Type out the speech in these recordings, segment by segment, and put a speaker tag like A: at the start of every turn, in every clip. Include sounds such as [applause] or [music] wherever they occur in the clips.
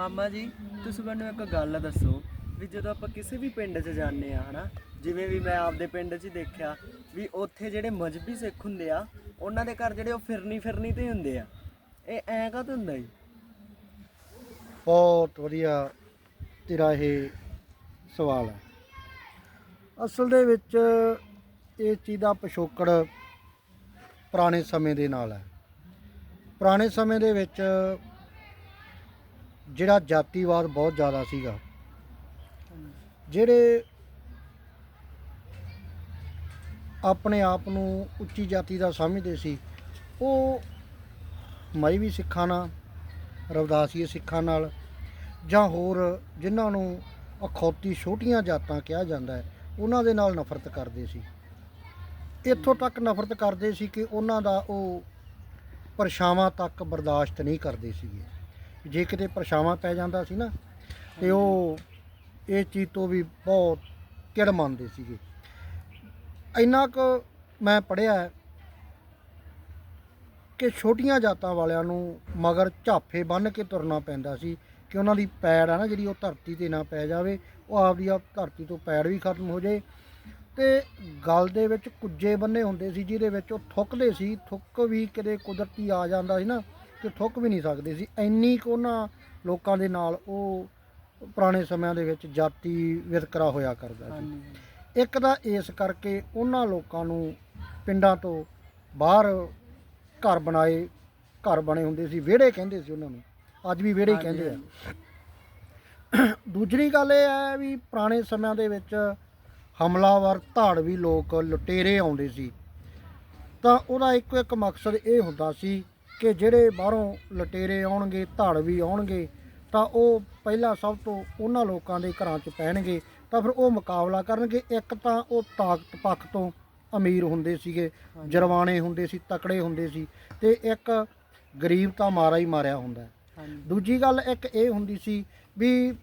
A: ਮਾਮਾ ਜੀ, ਤੁਸੀਂ ਮੈਨੂੰ ਇੱਕ ਗੱਲ ਦੱਸੋ ਵੀ ਜਦੋਂ ਆਪਾਂ ਕਿਸੇ ਵੀ ਪਿੰਡ 'ਚ ਜਾਂਦੇ ਆ ਹਨਾ, ਜਿਵੇਂ ਵੀ ਮੈਂ ਆਪਦੇ ਪਿੰਡ 'ਚ ਹੀ ਦੇਖਿਆ ਵੀ ਉੱਥੇ ਜਿਹੜੇ ਮਜਬੀ ਸਿੱਖ ਹੁੰਦੇ ਆ, ਉਹਨਾਂ ਦੇ ਘਰ ਜਿਹੜੇ ਉਹ ਫਿਰਨੀ ਫਿਰਨੀ ਤੇ ਹੁੰਦੇ ਆ। ਇਹ ਐਂ ਕਾਹਤੋਂ ਹੁੰਦਾ ਜੀ?
B: ਬਹੁਤ ਵਧੀਆ ਤੇਰਾ ਇਹ ਸਵਾਲ ਹੈ। ਅਸਲ ਦੇ ਵਿੱਚ ਇਹ ਚੀਜ਼ ਦਾ ਪਿਛੋਕੜ ਪੁਰਾਣੇ ਸਮੇਂ ਦੇ ਨਾਲ ਹੈ। ਪੁਰਾਣੇ ਸਮੇਂ ਦੇ ਵਿੱਚ ਜਿਹੜਾ ਜਾਤੀਵਾਦ ਬਹੁਤ ਜ਼ਿਆਦਾ ਸੀਗਾ, ਜਿਹੜੇ ਆਪਣੇ ਆਪ ਨੂੰ ਉੱਚੀ ਜਾਤੀ ਦਾ ਸਮਝਦੇ ਸੀ, ਉਹ ਮਜ਼੍ਹਬੀ ਸਿੱਖਾਂ ਨਾਲ ਰਵਦਾਸੀਏ ਸਿੱਖਾਂ ਨਾਲ, ਜਾਂ ਹੋਰ ਜਿਨ੍ਹਾਂ ਨੂੰ ਅਖੌਤੀ ਛੋਟੀਆਂ ਜਾਤਾਂ ਕਿਹਾ ਜਾਂਦਾ ਹੈ, ਉਹਨਾਂ ਦੇ ਨਾਲ ਨਫ਼ਰਤ ਕਰਦੇ ਸੀ। ਇੱਥੋਂ ਤੱਕ ਨਫ਼ਰਤ ਕਰਦੇ ਸੀ ਕਿ ਉਹਨਾਂ ਦਾ ਉਹ ਪਰਛਾਵਾਂ ਤੱਕ ਬਰਦਾਸ਼ਤ ਨਹੀਂ ਕਰਦੇ ਸੀਗੇ। ਜੇ ਕਿਤੇ ਪਰਛਾਵਾਂ ਪੈ ਜਾਂਦਾ ਸੀ ਨਾ, ਤੇ ਉਹ ਇਹ ਚੀਜ਼ ਤੋਂ ਵੀ ਬਹੁਤ ਕਿੜ ਮੰਨਦੇ ਸੀਗੇ। ਇੰਨਾ ਕੁ ਮੈਂ ਪੜ੍ਹਿਆ ਕਿ ਛੋਟੀਆਂ ਜਾਤਾਂ ਵਾਲਿਆਂ ਨੂੰ ਮਗਰ ਝਾਫੇ ਬੰਨ੍ਹ ਕੇ ਤੁਰਨਾ ਪੈਂਦਾ ਸੀ ਕਿ ਉਹਨਾਂ ਦੀ ਪੈੜ ਆ ਨਾ ਜਿਹੜੀ ਉਹ ਧਰਤੀ ਤੇ ਨਾ ਪੈ ਜਾਵੇ, ਉਹ ਆਪਦੀ ਆਪ ਧਰਤੀ ਤੋਂ ਪੈੜ ਵੀ ਖਤਮ ਹੋ ਜਾਏ। ਤੇ ਗਲ ਦੇ ਵਿੱਚ ਕੁੱਜੇ ਬੰਨੇ ਹੁੰਦੇ ਸੀ ਜਿਹਦੇ ਵਿੱਚ ਉਹ ਥੁੱਕਦੇ ਸੀ, ਥੁੱਕ ਵੀ ਕਿਤੇ ਕੁਦਰਤੀ ਆ ਜਾਂਦਾ ਸੀ ਨਾ ਤੇ ਥੁੱਕ ਵੀ ਨਹੀਂ ਸਕਦੇ ਸੀ। ਇੰਨੀ ਕੁ ਉਹਨਾਂ ਲੋਕਾਂ ਦੇ ਨਾਲ ਉਹ ਪੁਰਾਣੇ ਸਮਿਆਂ ਦੇ ਵਿੱਚ ਜਾਤੀ ਵਿਤਕਰਾ ਹੋਇਆ ਕਰਦਾ ਸੀ। ਇੱਕ ਤਾਂ ਇਸ ਕਰਕੇ ਉਹਨਾਂ ਲੋਕਾਂ ਨੂੰ ਪਿੰਡਾਂ ਤੋਂ ਬਾਹਰ ਘਰ ਬਣਾਏ ਘਰ ਬਣੇ ਹੁੰਦੇ ਸੀ। ਵਿਹੜੇ ਕਹਿੰਦੇ ਸੀ ਉਹਨਾਂ ਨੂੰ। ਅੱਜ ਵੀ ਵਿਹੜੇ ਹੀ ਕਹਿੰਦੇ ਆ। [clears throat] ਦੂਜੀ ਗੱਲ ਇਹ ਹੈ ਵੀ ਪੁਰਾਣੇ ਸਮਿਆਂ ਦੇ ਵਿੱਚ ਹਮਲਾਵਰ ਧਾੜਵੀ ਲੋਕ ਲੁਟੇਰੇ ਆਉਂਦੇ ਸੀ। ਤਾਂ ਉਹਦਾ ਇੱਕੋ ਇੱਕ ਮਕਸਦ ਇਹ ਹੁੰਦਾ ਸੀ ਕਿ ਜਿਹੜੇ ਬਾਹਰੋਂ ਲੁਟੇਰੇ ਆਉਣਗੇ ਧਾੜਵੀ ਆਉਣਗੇ ਤਾਂ ਉਹ ਪਹਿਲਾਂ ਸਭ ਤੋਂ ਉਹਨਾਂ ਲੋਕਾਂ ਦੇ ਘਰਾਂ 'ਚ ਪੈਣਗੇ। ਤਾਂ ਫਿਰ ਉਹ ਮੁਕਾਬਲਾ ਕਰਨਗੇ। ਇੱਕ ਤਾਂ ਉਹ ਤਾਕਤ ਪੱਖ ਤੋਂ ਅਮੀਰ ਹੁੰਦੇ ਸੀਗੇ ਜਰਵਾਣੇ ਹੁੰਦੇ ਸੀ ਤਕੜੇ ਹੁੰਦੇ ਸੀ ਤੇ ਇੱਕ ਗਰੀਬ ਤਾਂ ਮਾਰਾ ਹੀ ਮਾਰਿਆ ਹੁੰਦਾ। ਦੂਜੀ ਗੱਲ ਇੱਕ ਇਹ ਹੁੰਦੀ ਸੀ ਵੀ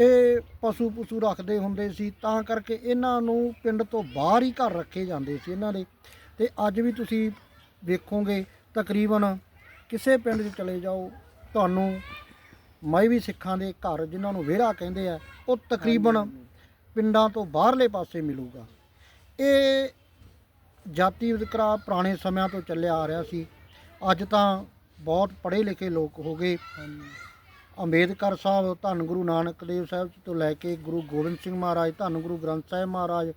B: ਇਹ ਪਸ਼ੂ ਪਸ਼ੂ ਰੱਖਦੇ ਹੁੰਦੇ ਸੀ ਤਾਂ ਕਰਕੇ ਇਹਨਾਂ ਨੂੰ ਪਿੰਡ ਤੋਂ ਬਾਹਰ ਹੀ ਘਰ ਰੱਖੇ ਜਾਂਦੇ ਸੀ ਇਹਨਾਂ ਦੇ। ਤੇ ਅੱਜ ਵੀ ਤੁਸੀਂ ਵੇਖੋਗੇ ਤਕਰੀਬਨ ਕਿਸੇ ਪਿੰਡ 'ਚ ਚਲੇ ਜਾਓ ਤੁਹਾਨੂੰ ਮਾਈਵੀ ਸਿੱਖਾਂ ਦੇ ਘਰ ਜਿਨ੍ਹਾਂ ਨੂੰ ਵਿਹੜਾ ਕਹਿੰਦੇ ਆ ਉਹ ਤਕਰੀਬਨ ਪਿੰਡਾਂ ਤੋਂ ਬਾਹਰਲੇ ਪਾਸੇ ਮਿਲੂਗਾ। ਇਹ ਜਾਤੀ ਵਿਤਕਰਾ ਪੁਰਾਣੇ ਸਮਿਆਂ ਤੋਂ ਚੱਲਿਆ ਆ ਰਿਹਾ ਸੀ। ਅੱਜ ਤਾਂ ਬਹੁਤ ਪੜ੍ਹੇ ਲਿਖੇ ਲੋਕ ਹੋ ਗਏ। ਅੰਬੇਦਕਰ ਸਾਹਿਬ ਧੰਨ ਗੁਰੂ ਨਾਨਕ ਦੇਵ ਸਾਹਿਬ ਤੋਂ ਲੈ ਕੇ ਗੁਰੂ ਗੋਬਿੰਦ ਸਿੰਘ ਮਹਾਰਾਜ ਧੰਨ ਗੁਰੂ ਗ੍ਰੰਥ ਸਾਹਿਬ ਮਹਾਰਾਜ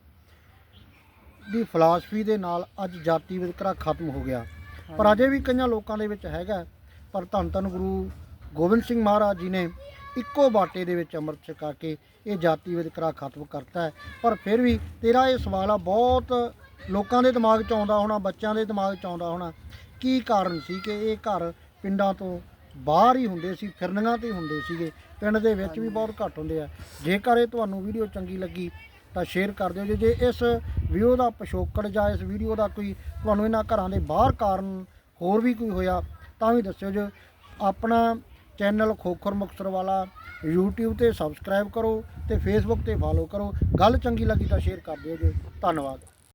B: ਦੀ ਫਲਸਫੀ ਦੇ ਨਾਲ ਅੱਜ ਜਾਤੀ ਵਿਤਕਰਾ ਖਤਮ ਹੋ ਗਿਆ। ਪਰ ਅਜੇ ਵੀ ਕਈਆਂ ਲੋਕਾਂ ਦੇ ਵਿੱਚ ਹੈਗਾ ਪਰ ਧੰਨ ਧੰਨ ਗੁਰੂ ਗੋਬਿੰਦ ਸਿੰਘ ਮਹਾਰਾਜ ਜੀ ਨੇ ਇੱਕੋ ਬਾਟੇ ਦੇ ਵਿੱਚ ਅੰਮ੍ਰਿਤ ਛਕਾ ਕੇ ਇਹ ਜਾਤੀ ਵਿਤਕਰਾ ਖਤਮ ਕਰਤਾ ਹੈ। ਪਰ ਫਿਰ ਵੀ ਤੇਰਾ ਇਹ ਸਵਾਲ ਆ ਬਹੁਤ ਲੋਕਾਂ ਦੇ ਦਿਮਾਗ 'ਚ ਆਉਂਦਾ ਹੋਣਾ ਬੱਚਿਆਂ ਦੇ ਦਿਮਾਗ 'ਚ ਆਉਂਦਾ ਹੋਣਾ ਕੀ ਕਾਰਨ ਸੀ ਕਿ ਇਹ ਘਰ ਪਿੰਡਾਂ ਤੋਂ ਬਾਹਰ ਹੀ ਹੁੰਦੇ ਸੀ ਫਿਰਨੀਆਂ ਤੇ ਹੁੰਦੇ ਸੀਗੇ? ਪਿੰਡ ਦੇ ਵਿੱਚ ਵੀ ਬਹੁਤ ਘੱਟ ਹੁੰਦੇ ਆ। ਜੇਕਰ ਇਹ ਤੁਹਾਨੂੰ ਵੀਡੀਓ ਚੰਗੀ ਲੱਗੀ ਤਾਂ ਸ਼ੇਅਰ ਕਰ ਦਿਓ ਜੀ। ਜੇ ਇਸ ਵੀਡੀਓ ਦਾ ਪਿਛੋਕੜ ਜਾਂ ਇਸ ਵੀਡੀਓ ਦਾ ਕੋਈ ਤੁਹਾਨੂੰ ਇਹਨਾਂ ਘਰਾਂ ਦੇ ਬਾਹਰ ਕਾਰਨ ਹੋਰ ਵੀ ਕੋਈ ਹੋਇਆ, ਤਾਂ ਵੀ ਦੱਸਿਓ ਜੇ। ਆਪਣਾ ਚੈਨਲ ਖੋਖਰ ਮੁਕਤਸਰ ਵਾਲਾ YouTube ਤੇ ਸਬਸਕ੍ਰਾਈਬ ਕਰੋ ਤੇ Facebook ਤੇ ਫਾਲੋ ਕਰੋ। ਗੱਲ ਚੰਗੀ ਲੱਗੀ ਤਾਂ ਸ਼ੇਅਰ ਕਰ ਦਿਓ ਜੀ। ਧੰਨਵਾਦ।